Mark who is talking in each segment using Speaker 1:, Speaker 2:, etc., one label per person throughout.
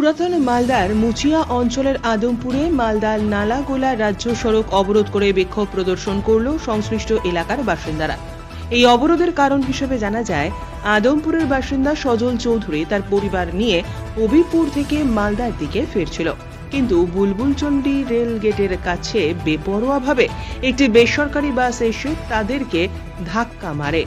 Speaker 1: পুরাতন মালদার মুচিয়া অঞ্চলের আদমপুরে মালদার নালাগোলা রাজ্য সড়ক অবরোধ করে বিক্ষোভ প্রদর্শন করল সংশ্লিষ্ট এলাকার বাসিন্দারা। এই অবরোধের কারণ হিসেবে জানা যায়, আদমপুরের বাসিন্দা সজল চৌধুরী তার পরিবার নিয়ে হবিপুর থেকে মালদার দিকে ফিরছিল। কিন্তু বুলবুলচন্ডী রেল গেটের কাছে বেপরোয়াভাবে একটি বেসরকারি বাস এসে তাদেরকে ধাক্কা মারে।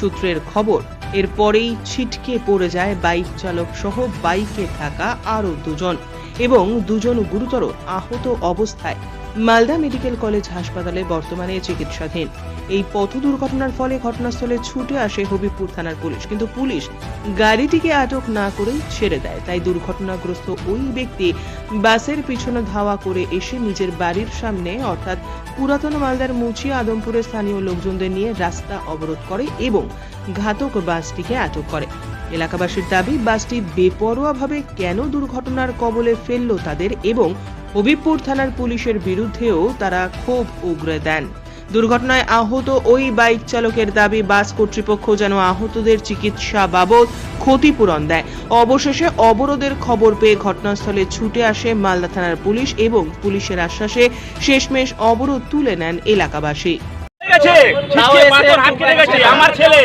Speaker 1: সূত্রের খবর এরপরেই ছিটকে পড়ে যায় বাইক চালক সহ বাইকে থাকা আরও দুজন এবং দুজন গুরুতর আহত অবস্থায়। মালদা মেডিকেল কলেজ হাসপাতালে বর্তমানে চিকিৎসাধীন। এই পথ দুর্ঘটনার ফলে ঘটনাস্থলে ছুটে আসে হবিপুর থানার পুলিশ। কিন্তু পুলিশ গাড়িটিকে আটক না করেই ছেড়ে দেয়। তাই দুর্ঘটনাগ্রস্ত ওই ব্যক্তি বাসের পিছনে ধাওয়া করে এসে নিজের বাড়ির সামনে, অর্থাৎ পুরাতন মালদার মুচি আদমপুরের স্থানীয় লোকজনদের নিয়ে রাস্তা অবরোধ করে এবং ঘাতক বাসটিকে আটক করে। এলাকাবাসীর দাবি, বাসটি বেপরোয়াভাবে কেন দুর্ঘটনার কবলে ফেলল তাদের এবং হবিবপুর থানার পুলিশের বিরুদ্ধেও তারা ক্ষোভ উগরে দেন। দুর্ঘটনায় আহত ওই বাইক চালকের দাবি, বাস কর্তৃপক্ষ যেন আহতদের চিকিৎসা বাবদ ক্ষতিপূরণ দেয়। অবশেষে অবরোধের খবর পেয়ে ঘটনাস্থলে ছুটে আসে মালদা থানার পুলিশ এবং পুলিশের আশ্বাসে শেষমেশ অবরোধ তুলে নেন এলাকাবাসী।
Speaker 2: গেছে? হাত কেটে গেছে। আমার ছেলে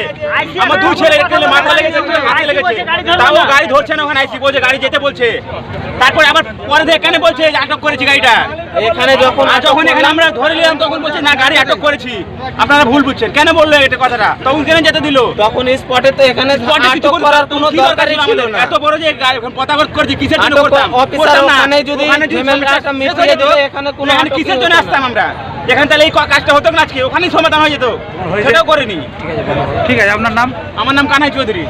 Speaker 2: আমার দুই ছেলে ছেলে মাথা লেগেছে একজনের হাতে লেগেছে তাও গাড়ি ধরছে না ওখানে আইসি বলছে গাড়ি যেতে বলছে। তারপরে আবার পরে দিয়ে এখানে বলছে আটক করেছি গাড়িটা।
Speaker 3: এখানে যখন
Speaker 2: যখন এখানে আমরা ধরে নিলাম তখন বলছে না গাড়ি আটক করেছি। আপনারা ভুল বুঝছেন। কেন বললেন এটা কথাটা? তখন কেন যেতে দিল?
Speaker 3: তখন স্পটে তো এখানে
Speaker 2: স্পটে কিছু
Speaker 3: আটক করার কোনো
Speaker 2: দরকার ছিল
Speaker 3: না।
Speaker 2: এত বড় যে গাড়ি পতাকা করছি কিসের জন্য করতাম?
Speaker 3: অফিসার ওখানে যদি ঝামেলাটা মিটিয়ে দিলে এখানে কোনো
Speaker 2: কিসের জন্য আসতাম আমরা? এখানে তাহলে এই কাজটা হতো না আজকে? ওখানেই সমাধান হয়ে যেত। সেটাও করিনি।
Speaker 4: ঠিক আছে আপনার নাম?
Speaker 2: আমার নাম কানাই চৌধুরী।